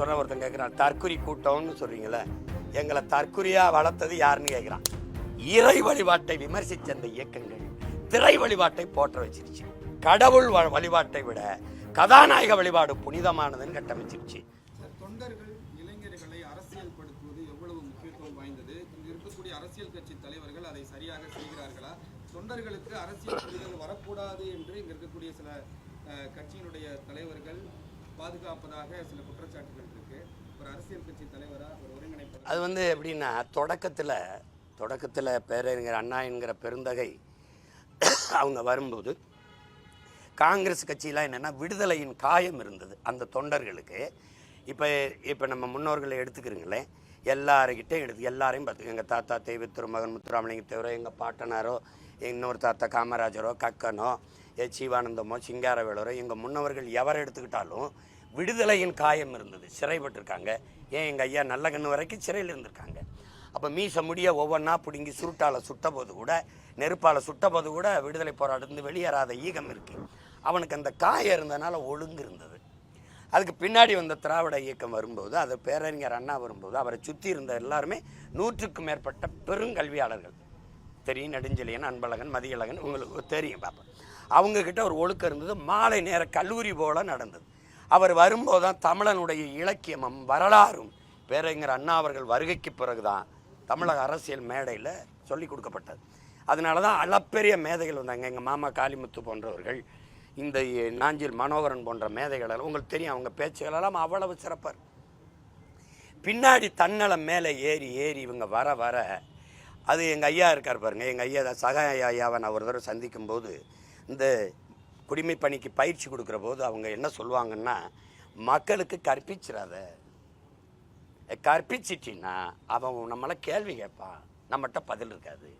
சொன்ன ஒருத்தன் கேட்குறான் தற்குறி கூட்டம்னு சொல்றீங்களே எங்களை தற்குறியா வளர்த்தது யாருன்னு கேட்குறான் இறை வழிபாட்டை விமர்சித்த அந்த இயக்கங்கள் திரை வழிபாட்டை போற்ற வச்சிருச்சு. கடவுள் வழிபாட்டை விட கதாநாயக வழிபாடு புனிதமானதுன்னு கட்டமைச்சிருச்சு. தொண்டர்கள் இளைஞர்களை அரசியல்படுத்துவது எவ்வளவு முக்கியத்துவம் வாய்ந்தது? இங்கு இருக்கக்கூடிய அரசியல் கட்சி தலைவர்கள் அதை சரியாக செய்கிறார்களா? தொண்டர்களுக்கு அரசியல் புரிதல் வரக்கூடாது என்று இங்கு இருக்கக்கூடிய சில கட்சியினுடைய தலைவர்கள் பாதுகாப்பதாக சில குற்றச்சாட்டுகள் இருக்கு. ஒரு அரசியல் கட்சி தலைவராக ஒரு ஒருங்கிணைப்பு அது வந்து எப்படின்னா தொடக்கத்தில் தொடக்கத்தில் பேரறிஞர் அண்ணா என்கிற பெருந்தகை அவங்க வரும்போது காங்கிரஸ் கட்சியெலாம் என்னென்னா விடுதலையின் காயம் இருந்தது அந்த தொண்டர்களுக்கு. இப்போ இப்போ நம்ம முன்னோர்களை எடுத்துக்கிறீங்களேன். எல்லாருக்கிட்டையும் எடுத்து எல்லாரையும் பார்த்து எங்கள் தாத்தா தெய்வ திருமகன் முத்துராமலிங்க தேவரோ எங்கள் பாட்டனாரோ இன்னொரு தாத்தா காமராஜரோ கக்கனோ எ சிவானந்தமோ சிங்காரவேலரோ எங்கள் முன்னவர்கள் எவரை எடுத்துக்கிட்டாலும் விடுதலையின் காயம் இருந்தது. சிறைப்பட்டிருக்காங்க. ஏன் எங்கள் ஐயா நல்ல கண்ணு வரைக்கும் சிறையில் இருந்திருக்காங்க. அப்போ மீச முடிய ஒவ்வொன்றா பிடுங்கி சுருட்டால் சுட்ட போது கூட நெருப்பால் சுட்ட போது கூட விடுதலை போராட்டத்துலேருந்து வெளியேறாத ஈகம் இருக்குது அவனுக்கு அந்த காயம் இருந்ததுனால ஒழுங்கு இருந்தது. அதுக்கு பின்னாடி வந்த திராவிட இயக்கம் வரும்போது அது பேரறிஞர் அண்ணா வரும்போது அவரை சுற்றி இருந்த எல்லாருமே நூற்றுக்கும் மேற்பட்ட பெருங்கல்வியாளர்கள். தெரியும் நெடுஞ்செழியன் அன்பழகன் மதியழகன் உங்களுக்கு தெரியும் பாப்பா அவங்கக்கிட்ட ஒரு ஒழுக்கம் இருந்தது. மாலை நேர கல்லூரி போல நடந்தது. அவர் வரும்போது தான் தமிழனுடைய இலக்கியமும் வரலாறும் பேரறிஞர் அண்ணா அவர்கள் வருகைக்கு பிறகு தான் தமிழக அரசியல் மேடையில் சொல்லி கொடுக்கப்பட்டது. அதனால தான் அளப்பெரிய மேதைகள் வந்தாங்க. எங்கள் மாமா காளிமுத்து போன்றவர்கள் இந்த நாஞ்சில் மனோகரன் போன்ற மேதைகளால் உங்களுக்கு தெரியும் அவங்க பேச்சுகளெல்லாம் அவ்வளவு சிறப்பார். பின்னாடி தன்னலம் மேலே ஏறி ஏறி இவங்க வர வர அது எங்கள் ஐயா இருக்கார் பாருங்க. எங்கள் ஐயா தான் சக ஐயாவை நான் ஒரு தடவை சந்திக்கும்போது இந்த குடிமை பணிக்கு பயிற்சி கொடுக்குற போது அவங்க என்ன சொல்லுவாங்கன்னா மக்களுக்கு கற்பிச்சிடாத. கற்பிச்சிட்டின்னா அவன் நம்மளை கேள்வி கேட்பான். நம்மகிட்ட பதில் இருக்காது.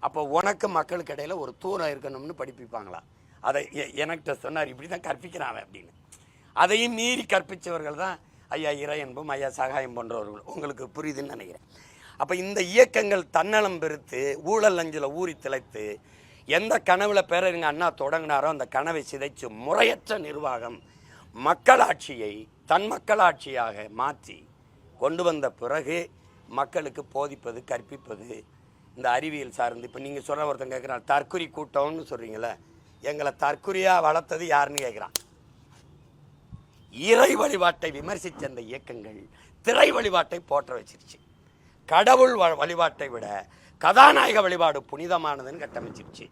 அப்போ உனக்கு மக்களுக்கு இடையில் ஒரு தூரம் இருக்கணும்னு படிப்பிப்பாங்களா? அதை எ- எனக்கிட்ட சொன்னார் இப்படி தான் கற்பிக்கிறான் அப்படின்னு. அதையும் மீறி கற்பித்தவர்கள் தான் ஐயா இறையன்பும் ஐயா சகாயம் போன்றவர்கள். உங்களுக்கு புரியுதுன்னு நினைக்கிறேன். அப்போ இந்த இயக்கங்கள் தன்னலம் பெருத்து ஊழல் அஞ்சில் ஊறி திளைத்து எந்த கனவில் பேரறிஞர் அண்ணா தொடங்கினாரோ அந்த கனவை சிதைச்சு முறையற்ற நிர்வாகம் மக்களாட்சியை தன் மக்களாட்சியாக மாற்றி கொண்டு வந்த பிறகு மக்களுக்கு போதிப்பது கற்பிப்பது இந்த அறிவியல் சார்ந்து. இப்போ நீங்கள் சொல்கிற ஒருத்தன் கேட்குறான் தற்குறி கூட்டம்னு சொல்கிறீங்களே எங்களை தற்குறியாக வளர்த்தது யாருன்னு கேட்குறான் இறை வழிபாட்டை விமர்சித்த அந்த இயக்கங்கள் திரை வழிபாட்டை போற்ற வச்சிருச்சு. கடவுள் வ- வழிபாட்டை விட கதாநாயக வழிபாடு புனிதமானதுன்னு கட்டமைச்சிருச்சு.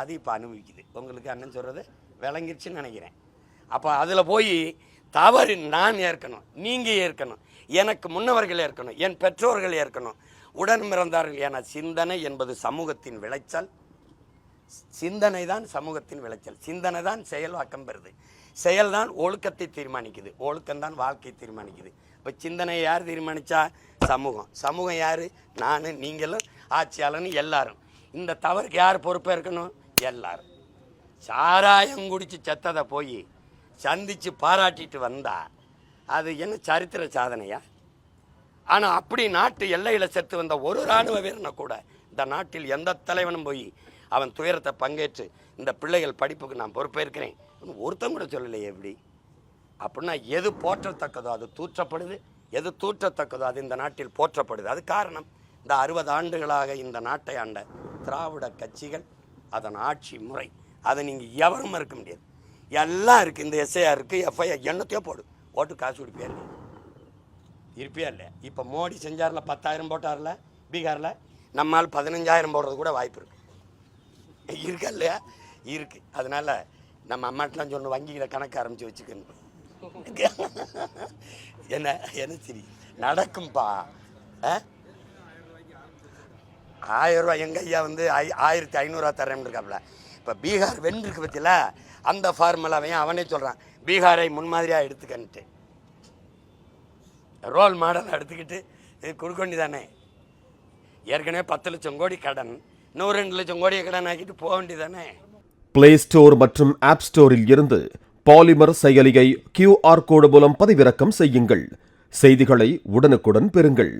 அது இப்போ அனுபவிக்குது. உங்களுக்கு அண்ணன் சொல்கிறது விளங்கிருச்சுன்னு நினைக்கிறேன். அப்போ அதில் போய் தவறு நான் ஏற்கணும் நீங்கள் ஏற்கணும் எனக்கு முன்னவர்கள் ஏற்கணும் என் பெற்றோர்கள் ஏற்கணும் உடன் பிறந்தார்கள் என சிந்தனை என்பது சமூகத்தின் விளைச்சல். சிந்தனை தான் சமூகத்தின் விளைச்சல். சிந்தனை தான் செயல்வாக்கம் பெறுது. செயல்தான் ஒழுக்கத்தை தீர்மானிக்குது. ஒழுக்கம் தான் வாழ்க்கை தீர்மானிக்குது. இப்போ சிந்தனை யார் தீர்மானிச்சா? சமூகம். சமூகம் யார்? நான் நீங்களும் ஆட்சியாளர்னு எல்லாரும். இந்த தவறுக்கு யார் பொறுப்பேற்கணும் எல்லாரும். சாராயம் குடித்து செத்ததை போய் சந்தித்து பாராட்டிட்டு வந்தா அது என்ன சரித்திர சாதனையா? ஆனால் அப்படி நாட்டு எல்லையில் செத்து வந்த ஒரு இராணுவ வீரனை கூட இந்த நாட்டில் எந்த தலைவனும் போய் அவன் துயரத்தை பங்கேற்று இந்த பிள்ளைகள் படிப்புக்கு நான் பொறுப்பேற்கிறேன். ஒருத்தம் கூட சொல்லலையே எப்படி? அப்படின்னா எது போற்றத்தக்கதோ அது தூற்றப்படுது. எது தூற்றத்தக்கதோ அது இந்த நாட்டில் போற்றப்படுது. அது காரணம். இந்த அறுபது ஆண்டுகளாக இந்த நாட்டை ஆண்ட திராவிட கட்சிகள் அதன் ஆட்சி முறை அதை நீங்கள் எவரும் மறுக்க முடியாது. எல்லாம் இருக்குது இந்த எஸ்ஐஆர் இருக்குது எஃப்ஐஆர் என்னத்தையோ போடு. ஓட்டு காசு கொடுப்பியா இல்லை இருப்பியா இல்லையா? இப்போ மோடி செஞ்சார்ல பத்தாயிரம் போட்டார்ல பீகாரில் நம்மால் பதினஞ்சாயிரம் போடுறது கூட வாய்ப்பு இருக்கு. இருக்கா இல்லையா? இருக்குது அதனால நம்ம அம்மாட்டெலாம் சொல்லணும் வங்கியில் கணக்கு ஆரம்பித்து வச்சுக்கணும். என்ன? என்ன சரி? நடக்கும்பா. ஆ? ஆயிரம் ரூபாய் எங்கள் ஐயா வந்து ஐ ஆயிரத்தி ஐநூறுரூவா தரேன்னு இருக்காப்புல. இப்போ பீகார் வென்றிருக்கு பற்றியில் அந்த ஃபார்முலாவையும் அவனே சொல்கிறான் பீகாரை முன்மாதிரியாக எடுத்துக்கன்ட்டு. ரோல் மாடல் எடுத்துக்கிட்டு இது கொடுக்க தானே. ஏற்கனவே பத்து லட்சம் கோடி கடன் இன்னும் ரெண்டு லட்சம் கோடியை கடன் ஆக்கிட்டு போக வேண்டியதானே பிளே ஸ்டோர் மற்றும் ஆப் ஸ்டோரில் இருந்து பாலிமர் செயலியை கியூஆர் கோடு மூலம் பதிவிறக்கம் செய்யுங்கள். செய்திகளை உடனுக்குடன் பெறுங்கள்.